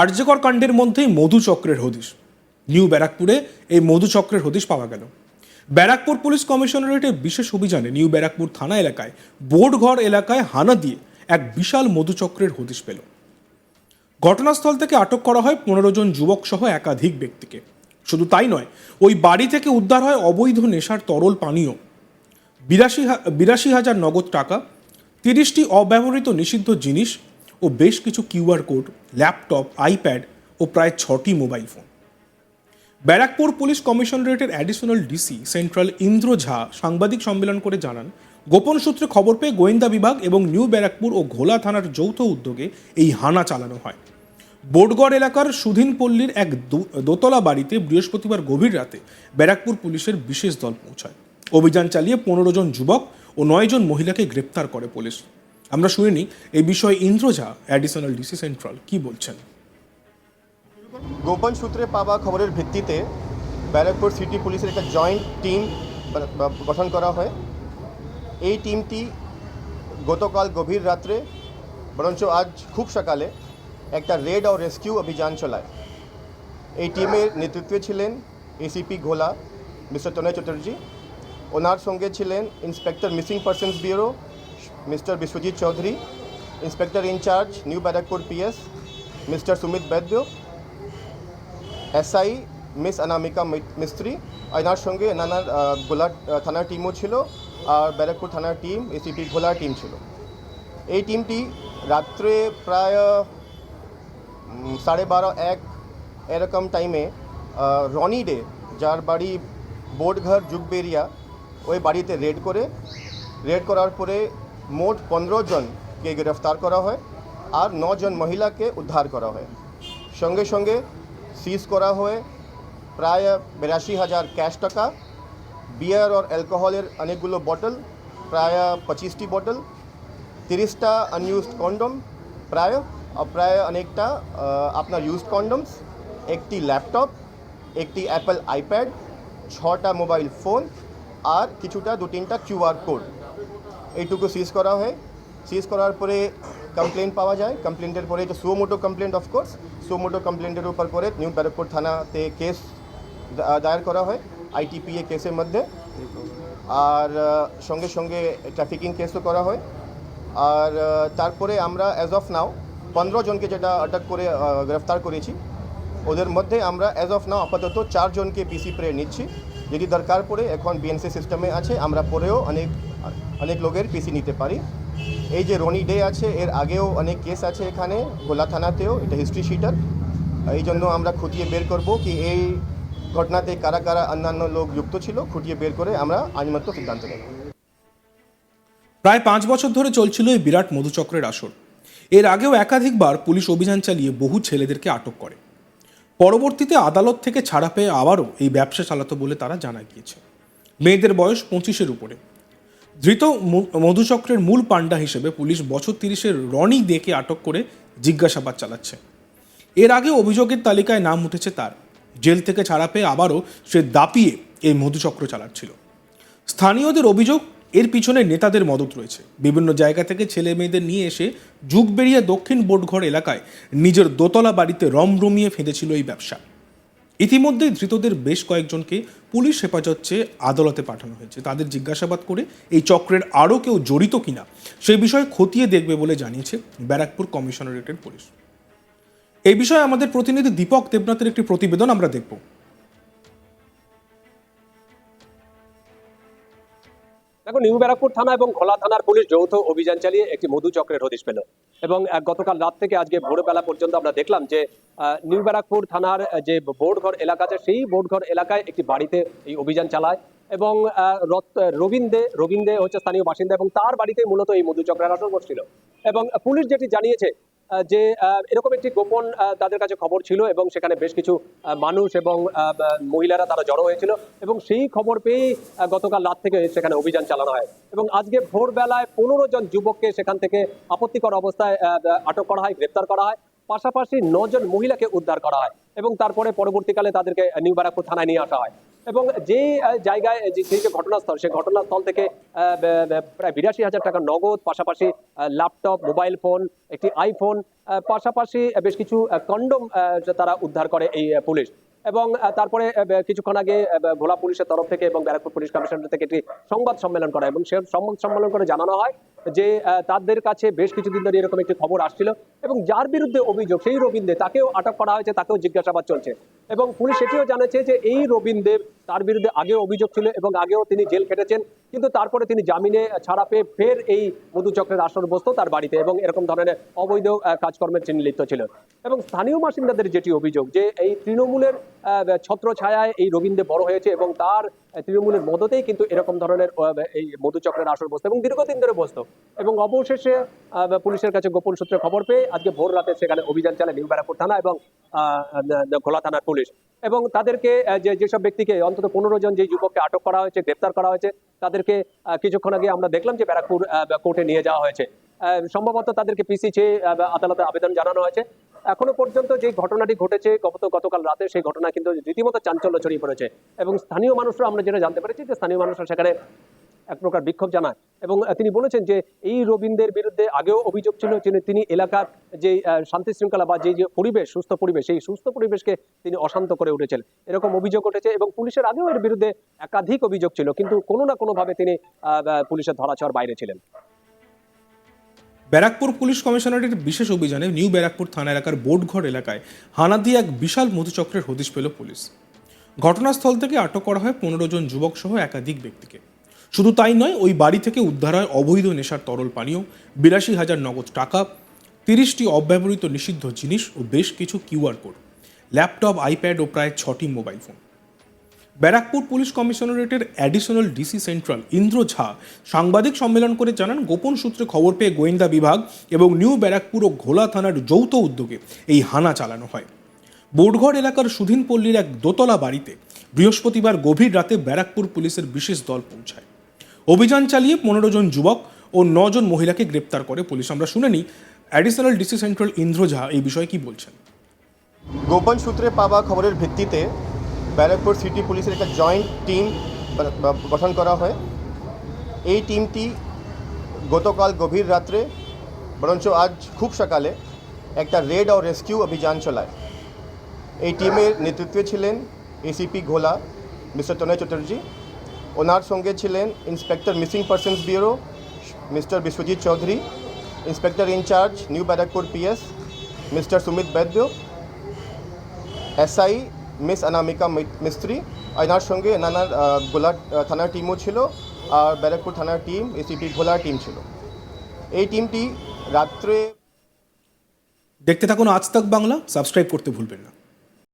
আর্যকর কাণ্ডের মধ্যেই মধুচক্রের হদিশ। নিউ ব্যারাকপুরে এই মধুচক্রের হদিশ পাওয়া গেল। ব্যারাকপুর পুলিশ কমিশনারেটের বিশেষ অভিযানে নিউ ব্যারাকপুর থানা এলাকায় বোর্ডঘর এলাকায় হানা দিয়ে এক বিশাল মধুচক্রের হদিশ পেল। ঘটনাস্থল থেকে আটক করা হয় পনেরো জন যুবক সহ একাধিক ব্যক্তিকে। শুধু তাই নয়, ওই বাড়ি থেকে উদ্ধার হয় অবৈধ নেশার তরল পানীয়। বিরাশি বিরাশি হাজার নগদ টাকা, তিরিশটি অব্যবহৃত নিষিদ্ধ জিনিস ও বেশ কিছু কিউআর কোড, ল্যাপটপ, আইপ্যাড ও প্রায় ছটি mobile phone. Barrackpore police কমিশনারেটের additional DC central Indra Jha সাংবাদিক সম্মেলন করে জানান, গোপন সূত্রে খবর পেয়ে গোয়েন্দা বিভাগ এবং নিউ ব্যারাকপুর ও ঘোলা থানার যৌথ উদ্যোগে এই হানা চালানো হয়। বোটগড় এলাকার সুধীন পল্লীর এক দোতলা বাড়িতে বৃহস্পতিবার গভীর রাতে ব্যারাকপুর পুলিশের বিশেষ দল পৌঁছায়। অভিযান চালিয়ে পনেরো জন যুবক ও নয় জন মহিলাকে গ্রেপ্তার করে পুলিশ। আমরা শুনে নিই, এই বিষয়ে Indra Jha additional DC central কি বলছেন? গোপন সূত্রে পাওয়া খবরের ভিত্তিতে ব্যারাকপুর সিটি পুলিশের একটা জয়েন্ট টিম গঠন করা হয়। এই টিমটি গতকাল গভীর রাত্রে, বরঞ্চ আজ খুব সকালে, একটা রেড ও রেস্কিউ অভিযান চালায়। এই টিমের নেতৃত্বে ছিলেন এসিপি ঘোলা, মিস্টার তনয় চট্টোপাধ্যায় ওনার সঙ্গে ছিলেন inspector missing persons bureau mister Biswajit Chowdhury inspector in charge new Barrackpore PS mister Sumit Baidya SI miss Anamika Mistry এনার সঙ্গে নানার গোলা থানার টিমও ছিল, আর ব্যারাকপুর থানার টিম এসিপি ঘোলার টিম ছিল। এই টিমটি রাত্রে প্রায় সাড়ে বারো, এক এরকম টাইমে রনি ডে, যার বাড়ি বোটঘর যুগবেরিয়া ওই বাড়িতে রেড করে। রেড করার পরে মোট পনেরো জনকে গ্রেফতার করা হয় আর জন মহিলাকে উদ্ধার করা হয়। সঙ্গে সঙ্গে সিজ করা হয় প্রায় বিরাশি হাজার ক্যাশ টাকা বিয়ার আর অ্যালকোহলের অনেকগুলো বটল প্রায় পঁচিশটি বটল তিরিশটা আনইউজড কন্ডম প্রায় প্রায় অনেকটা আপনার ইউজড কন্ডমস একটি ল্যাপটপ একটি অ্যাপল আইপ্যাড ছটা মোবাইল ফোন আর কিছুটা দু তিনটা কিউআর কোড এইটুকু সিজ করা হয়। সিজ করার পরে কমপ্লেন পাওয়া যায়। কমপ্লেন্টের পরে তো suo motu complaint of course suo motu কমপ্লেন্টের উপর পরে নিউ ব্যারাকপুর থানাতে কেস দায়ের করা হয় আইটিপিএ কেসের মধ্যে। আর সঙ্গে সঙ্গে ট্রাফিকিং কেসও করা হয়। আর তারপরে আমরা অ্যাজ অফ নাও পনেরো জনকে যেটা আটক করে গ্রেফতার করেছি, ওদের মধ্যে আমরা অ্যাজ অফ নাও আপাতত চারজনকে পিসি প্রে নিচ্ছি। যদি দরকার পড়ে, এখন বিএনসি সিস্টেমে আছে, আমরা পরেও অনেক অনেক লোকের পিসি নিতে পারি। এই যে রনি ডে আছে, এর আগেও অনেক কেস আছে এখানে, গোলা থানাতেও, এটা হিস্ট্রি শিটার এই জন্য আমরা খুঁটিয়ে বের করব কি এই ঘটনাতে কারা কারা অন্যান্য লোক যুক্ত ছিল, খুঁটিয়ে বের করে আমরা আইনমত সিদ্ধান্ত নেব। প্রায় পাঁচ বছর ধরে চলছিল এই বিরাট মধুচক্রের আসর। এর আগেও একাধিকবার পুলিশ অভিযান চালিয়ে বহু ছেলেদেরকে আটক করে। পরবর্তীতে আদালত থেকে ছাড়া পেয়ে আবারও এই ব্যবসা চালাতো বলে তারা জানা গিয়েছে। মেয়েদের বয়স পঁচিশের উপরে। ধৃত মধুচক্রের মূল পাণ্ডা হিসেবে পুলিশ বছর তিরিশের রনি দেকে আটক করে জিজ্ঞাসাবাদ চালাচ্ছে। এর আগে অভিযোগের তালিকায় নাম উঠেছে তার। জেল থেকে ছাড়া পেয়ে আবারও সে দাপিয়ে এই মধুচক্র চালাচ্ছিল। স্থানীয়দের অভিযোগ এর পিছনে নেতাদের মদত রয়েছে। বিভিন্ন জায়গা থেকে ছেলে মেয়েদের নিয়ে এসে যুগবেড়িয়া দক্ষিণ বোটঘর এলাকায় নিজের দোতলা বাড়িতে রমরমিয়ে ফেঁদেছিল এই ব্যবসা। ইতিমধ্যে ধৃতদের বেশ কয়েকজনকে পুলিশ হেফাজত চেয়ে আদালতে পাঠানো হয়েছে। তাদের জিজ্ঞাসাবাদ করে এই চক্রের আরও কেউ জড়িত কিনা, সে বিষয়ে খতিয়ে দেখবে বলে জানিয়েছে ব্যারাকপুর কমিশনারেটের পুলিশ। এই বিষয়ে আমাদের প্রতিনিধি দীপক দেবনাথের একটি প্রতিবেদন আমরা দেখব। দেখো নিউ ব্যারাকপুর থানা এবং ঘোলা থানার পুলিশ যৌথ অভিযান চালিয়ে একটি মধু চক্রের হদিশ পেল। এবং গতকাল রাত থেকে আজকে ভোরবেলা পর্যন্ত আমরা দেখলাম যে নিউ ব্যারাকপুর থানার যে বোর্ডঘর এলাকা আছে, সেই বোর্ডঘর এলাকায় একটি বাড়িতে এই অভিযান চালায় এবং রবীন্দ্রে রবীন্দ্রে হচ্ছে স্থানীয় বাসিন্দা এবং তার বাড়িতে মূলত এই মধু চক্রের আসর বসছিল। এবং পুলিশ যেটি জানিয়েছে যে এরকম একটি গোপন তাদের কাছে খবর ছিল এবং সেখানে বেশ কিছু মানুষ এবং মহিলারা তারা জড়ো হয়েছিল এবং সেই খবর পেয়েই গতকাল রাত থেকে সেখানে অভিযান চালানো হয়। এবং আজকে ভোরবেলায় পনেরো জন যুবককে সেখান থেকে আপত্তিকর অবস্থায় আটক করা হয়, গ্রেপ্তার করা হয়। পাশাপাশি নজন মহিলাকে উদ্ধার করা হয় এবং তারপরে পরবর্তীকালে তাদেরকে নিউ ব্যারাকপুর থানায় নিয়ে আসা হয়। এবং যে জায়গায়, যে, সেই যে ঘটনাস্থল, সেই ঘটনাস্থল থেকে প্রায় বিরাশি হাজার টাকা নগদ, পাশাপাশি ল্যাপটপ মোবাইল ফোন একটি আইফোন পাশাপাশি বেশ কিছু কন্ডম তারা উদ্ধার করে এই পুলিশ। এবং তারপরে কিছুক্ষণ আগে ভোলা পুলিশের তরফ থেকে এবং ব্যারাকপুর পুলিশ কমিশনার থেকে একটি সংবাদ সম্মেলন করা এবং সে সংবাদ সম্মেলন করে জানানো হয় যে তাদের কাছে বেশ কিছুদিন ধরে এরকম একটি খবর আসছিল এবং যার বিরুদ্ধে অভিযোগ, সেই রবীন্দ্র তাকেও আটক করা হয়েছে, তাকেও জিজ্ঞাসাবাদ চলছে এবং পুলিশ এটিও জানাচ্ছে যে, এই রবীন্দ্র তার বিরুদ্ধে আগেও অভিযোগ ছিল এবং আগেও তিনি জেল খেটেছেন, কিন্তু তারপরে তিনি জামিনে ছাড়া পেয়ে ফের এই মধুচক্রের আসর বসত তার বাড়িতে এবং এরকম ধরনের অবৈধ কাজকর্মের তিনি লিপ্ত ছিল এবং স্থানীয় বাসিন্দাদের যেটি অভিযোগ যে, এই তৃণমূলের ছত্র ছায়ায় এই রবীন্দ্র বড় হয়েছে এবং তার তৃণমূলের মদতেই কিন্তু এরকম ধরনের এই মধুচক্রের আসর বসতো এবং দীর্ঘদিন ধরে বসতো। এবং অবশেষে পুলিশের কাছে গোপন সূত্রে খবর পেয়ে আজকে ভোর রাতে সেখানে অভিযান চালায় নিউ ব্যারাকপুর থানা এবং ঘোলা থানার পুলিশ। এবং তাদেরকে যে, যেসব ব্যক্তিকে অন্তত পনেরো জন যে যুবককে আটক করা হয়েছে, গ্রেপ্তার করা হয়েছে, তাদেরকে কিছুক্ষণ আগে আমরা দেখলাম যে ব্যারাকপুর কোর্টে নিয়ে যাওয়া হয়েছে। সম্ভবত তাদেরকে পিসি চেয়ে আদালতে আবেদন জানানো হয়েছে। এখনও পর্যন্ত যে ঘটনাটি ঘটেছে, গত গতকাল রাতে সেই ঘটনা কিন্তু রীতিমতো চাঞ্চল্য ছড়িয়ে পড়েছে। এবং স্থানীয় মানুষরা আমরা যেটা জানতে পেরেছি যে স্থানীয় মানুষরা সেখানে এক প্রকার বিক্ষোভ জানায়। এবং তিনি বলেছেন যে এই রবীন্দ্রের বিরুদ্ধে আগেও অভিযোগ ছিল তিনি এলাকার যে শান্তি শৃঙ্খলা বা যে যে পরিবেশ, সুস্থ পরিবেশ, সেই সুস্থ পরিবেশকে তিনি অশান্ত করে উঠেছেন। এরকম অভিযোগ উঠেছে এবং পুলিশের আগেও এর বিরুদ্ধে একাধিক অভিযোগ ছিল। কিন্তু কোনো না কোনোভাবে তিনি পুলিশের ধরাছোঁয়ার বাইরে ছিলেন। ব্যারাকপুর পুলিশ কমিশনারের বিশেষ অভিযানে নিউ ব্যারাকপুর থানা এলাকার বোটঘর এলাকায় হানা দিয়ে এক বিশাল মধুচক্রের হদিশ পেল পুলিশ। ঘটনাস্থল থেকে আটক করা হয় পনেরো জন যুবক সহ একাধিক ব্যক্তিকে। শুধু তাই নয়, ওই বাড়ি থেকে উদ্ধার হয় অবৈধ নেশার তরল পানীয়, বিরাশি হাজার নগদ টাকা, তিরিশটি অব্যবহৃত নিষিদ্ধ জিনিস ও বেশ কিছু কিউআর কোড, ল্যাপটপ, আইপ্যাড ও প্রায় ছটি mobile phone. Barrackpore police কমিশনারেটের additional DC central Indra Jha সাংবাদিক সম্মেলন করে জানান, গোপন সূত্রে খবর পেয়ে গোয়েন্দা বিভাগ এবং নিউ ব্যারাকপুর ও ঘোলা থানার যৌথ উদ্যোগে এই হানা চালানো হয়। বোটঘর এলাকার সুধীন পল্লীর এক দোতলা বাড়িতে বৃহস্পতিবার গভীর রাতে ব্যারাকপুর পুলিশের বিশেষ দল পৌঁছায়। অভিযান চালিয়ে পনেরো জন যুবক ও জন মহিলাকে গ্রেপ্তার করে পুলিশ। আমরা শুনে নিই additional DC central Indra Jha এই বিষয়ে কি বলছেন? গোপন সূত্রে পাওয়া খবরের ভিত্তিতে ব্যারাকপুর সিটি পুলিশের একটা জয়েন্ট টিম গঠন করা হয়। এই টিমটি গতকাল গভীর রাত্রে, বরঞ্চ আজ খুব সকালে, একটা রেড ও রেস্কিউ অভিযান চলায়। এই টিমের নেতৃত্বে ছিলেন এসিপি ঘোলা, মিস্টার তনয় চ্যাটার্জি। ওনার সঙ্গে ছিলেন inspector missing persons bureau, mister Biswajit Chowdhury, inspector in charge new Barrackpore PS mister Sumit Baidya SI miss Anamika Mistry. এনার সঙ্গে নানার গোলা থানার টিমও ছিল আর ব্যারাকপুর থানার টিম এসিপি ঘোলার টিম ছিল। এই টিমটি রাত্রে দেখতে থাকুন আজ তাক বাংলা সাবস্ক্রাইব করতে ভুলবেন না।